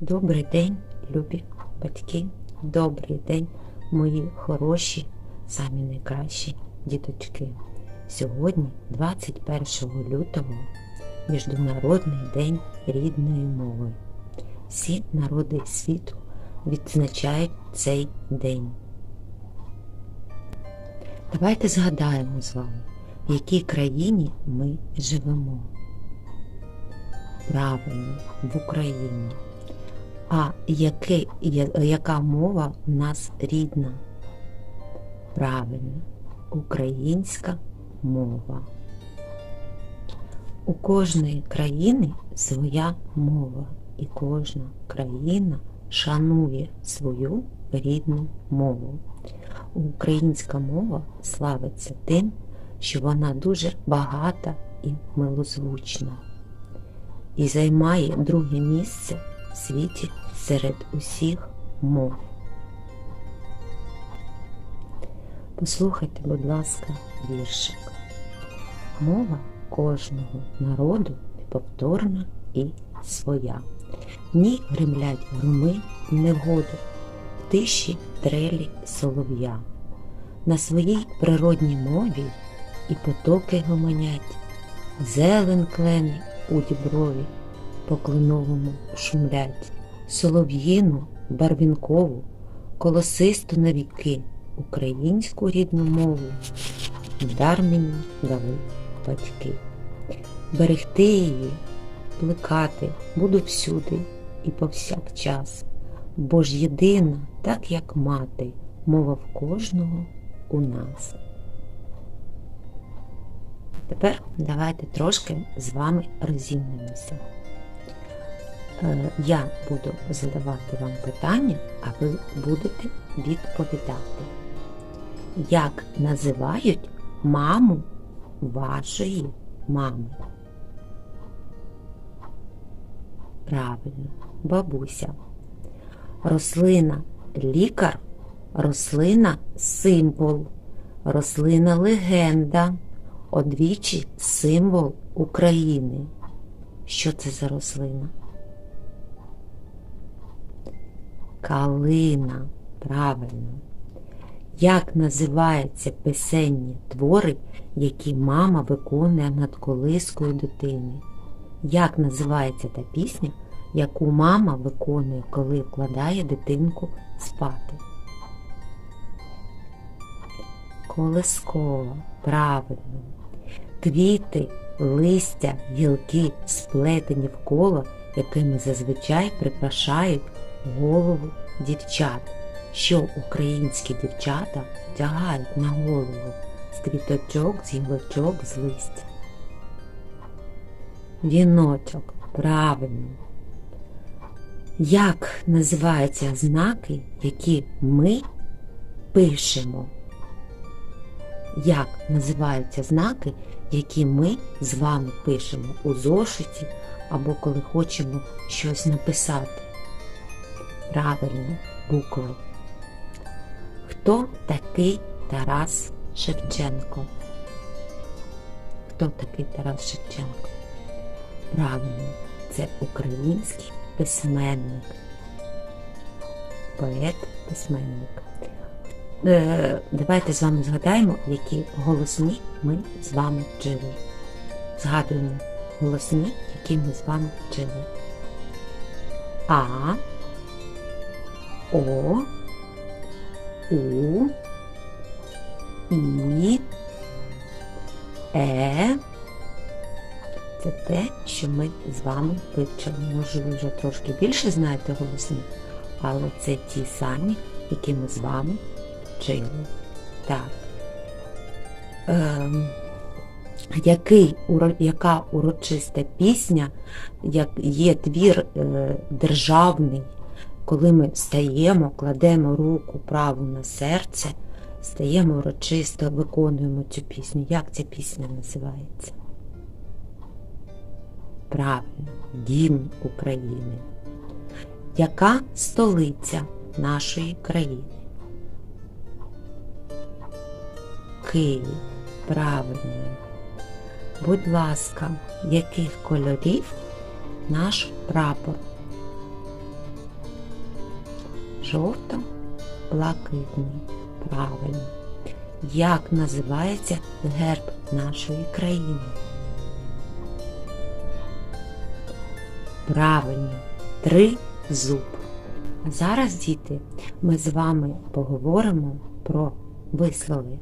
Добрий день, любі батьки, добрий день, мої хороші, самі найкращі діточки. Сьогодні, 21 лютого, Міжнародний день рідної мови. Всі народи світу відзначають цей день. Давайте згадаємо з вами, в якій країні ми живемо. Правильно, в Україні. А яке, яка мова в нас рідна? Правильно, українська мова. У кожної країни своя мова, і кожна країна шанує свою рідну мову. Українська мова славиться тим, що вона дуже багата і милозвучна і займає друге місце світі серед усіх мов. Послухайте, будь ласка, віршик. Мова кожного народу неповторна і своя. Ні гремлять громи в негоду, в тиші трелі солов'я. На своїй природній мові і потоки гомонять, зелен клени у діброві по кленовому шумлять, солов'їну, барвінкову, колосисту на віки, українську рідну мову, дар мені дали батьки. Берегти її, плекати буду всюди і повсякчас, бо ж єдина, так як мати, мова в кожного у нас. Тепер давайте трошки з вами розімнимося. Е, Я буду задавати вам питання, а ви будете відповідати. Як називають маму вашої мами? Правильно, бабуся. Рослина лікар, рослина символ, рослина легенда, одвічі символ України. Що це за рослина? Калина, правильно. Як називаються пісенні твори, які мама виконує над колискою дитини? Як називається та пісня, яку мама виконує, коли вкладає дитинку спати? Колискова, правильно. Квіти, листя, гілки сплетені в коло, якими зазвичай прикрашають голову дівчат, що українські дівчата вдягають на голову з квіточок, з гілочок, з листя. Віночок, правильно. Як називаються знаки, які ми пишемо? Як називаються знаки, які ми з вами пишемо у зошиті або коли хочемо щось написати? Правильно, букви. Хто такий Тарас Шевченко? Хто такий Тарас Шевченко? Правильно, це український письменник, поет-письменник. Е, Давайте з вами згадаємо, які голосні ми з вами вчили. Згадуємо голосні, які ми з вами вчили. А, О, У, І, Е. Це те, що ми з вами вивчили. Може, ви вже трошки більше знаєте голосні, але це ті самі, які ми з вами вчили. Так. Ем, який, уро- яка урочиста пісня, як є твір е, державний, коли ми встаємо, кладемо руку праву на серце, стаємо урочисто, виконуємо цю пісню. Як ця пісня називається? Правильно, Дім України. Яка столиця нашої країни? Київ. Правильно. Будь ласка, яких кольорів наш прапор? Жовто-блакитний. Правильно. Як називається герб нашої країни? Правильно, три зуб. А зараз, діти, ми з вами поговоримо про вислови.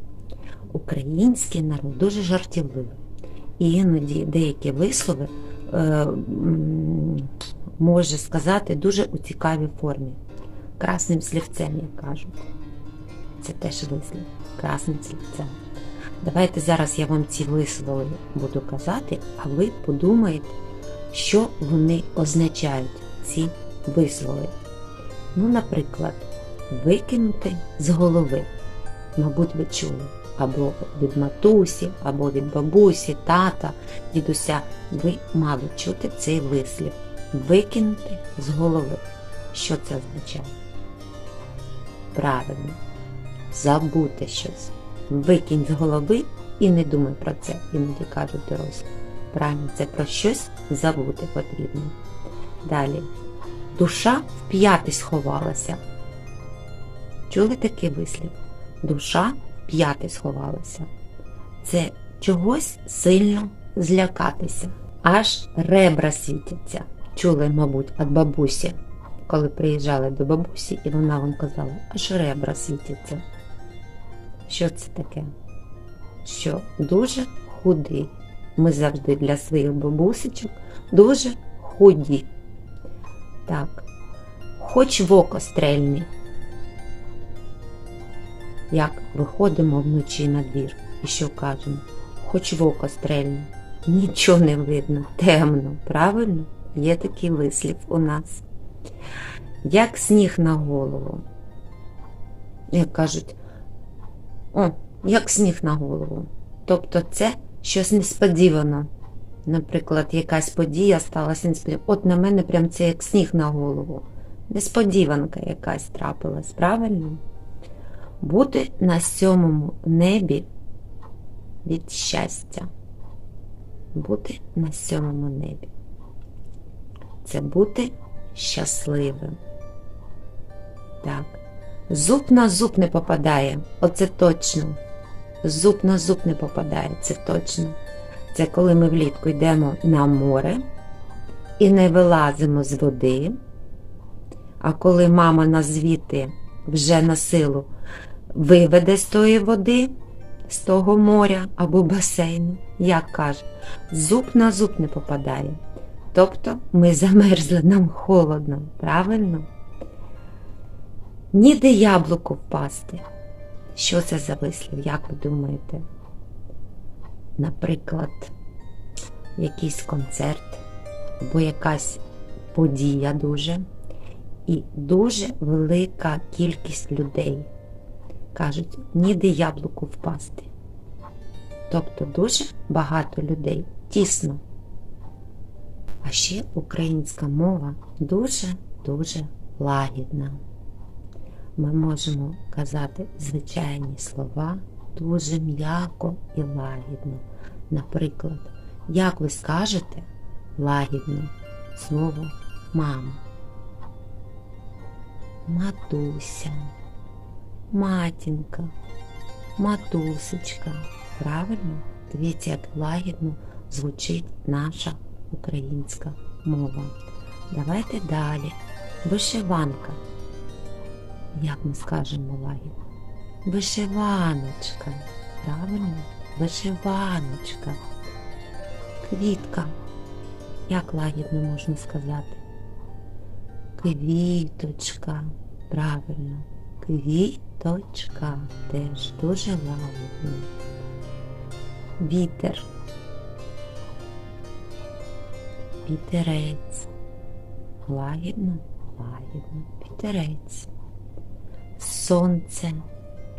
Український народ дуже жартівливий. І іноді деякі вислови е, може сказати дуже у цікавій формі. Красним слівцем, як кажуть. Це теж вислів. Красним слівцем. Давайте зараз я вам ці вислови буду казати, а ви подумаєте, що вони означають, ці вислови. Ну, наприклад, викинути з голови. Мабуть, ви чули. Або від матусі, або від бабусі, тата, дідуся. Ви мали чути цей вислів. Викинути з голови. Що це означає? Правильно. Забути щось. Викинь з голови і не думай про це, іноді кажуть дорослі. Правильно, це про щось забути потрібно. Далі. Душа в п'яти сховалася. Чули такий вислів? Душа в п'яти сховалася. Це чогось сильно злякатися. Аж ребра світяться. Чули, мабуть, від бабусі, коли приїжджали до бабусі, і вона вам казала, аж ребра світяться. Що це таке? Що дуже худий. Ми завжди для своїх бабусечок дуже худі. Так, хоч в око стрельний. Як виходимо вночі на двір і що кажемо? Хоч в око стрельний. Нічого не видно, темно, правильно? Є такий вислів у нас. Як сніг на голову. Як кажуть, о, як сніг на голову. Тобто це щось несподівано. Наприклад, якась подія сталася несподівано. От на мене прям це як сніг на голову. Несподіванка якась трапилась, правильно? Бути на сьомому небі від щастя. Бути на сьомому небі. Це бути щасливим. Так. Зуб на зуб не попадає. Оце точно. Зуб на зуб не попадає, це точно. Це коли ми влітку йдемо на море і не вилазимо з води. А коли мама нас звідти вже на силу виведе з тої води, з того моря або басейну, як каже, зуб на зуб не попадає. Тобто ми замерзли, нам холодно, правильно? Ніде яблуко впасти. Що це за вислів, як ви думаєте? Наприклад, якийсь концерт або якась подія дуже, і дуже велика кількість людей. Кажуть, ніде яблуку впасти. Тобто дуже багато людей, тісно. А ще українська мова дуже-дуже лагідна. Ми можемо казати звичайні слова дуже м'яко і лагідно. Наприклад, як ви скажете лагідно слово мама, матуся, матінка, матусечка. Правильно? Дивіться, як лагідно звучить наша українська мова. Давайте далі. Вишиванка. Як ми скажемо лагідно? Вишиваночка. Правильно? Вишиваночка. Квітка. Як лагідно можна сказати? Квіточка. Правильно. Квіточка. Теж дуже лагідно. Вітер. Вітерець. Лагідно, лагідно. Вітерець. Сонце.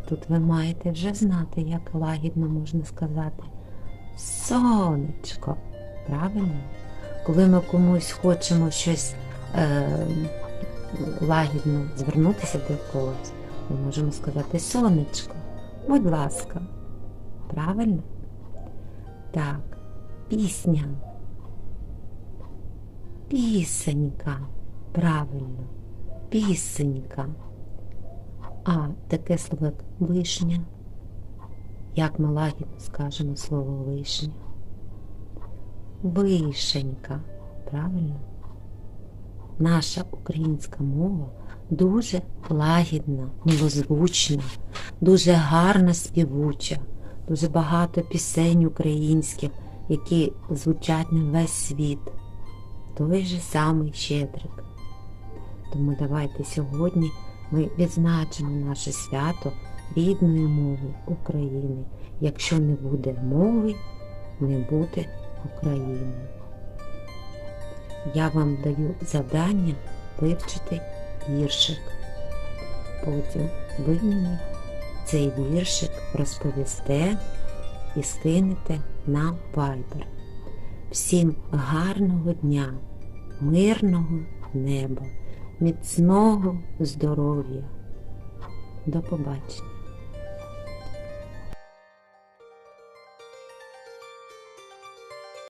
Тут ви маєте вже знати, як лагідно можна сказати. Сонечко. Правильно? Коли ми комусь хочемо щось е, лагідно звернутися до когось, ми можемо сказати сонечко. Будь ласка. Правильно? Так, пісня. Пісенька. Правильно. Пісенька. А таке слово як вишня. Як ми лагідно скажемо слово вишня? Вишенька, правильно? Наша українська мова дуже лагідна, милозвучна, дуже гарна співуча, дуже багато пісень українських, які звучать на весь світ. Той же самий щедрик. Тому давайте сьогодні ми відзначимо наше свято рідної мови України. Якщо не буде мови, не буде України. Я вам даю завдання вивчити віршик. Потім ви мені цей віршик розповісте і скинете на Viber. Всім гарного дня, мирного неба, міцного здоров'я. До побачення.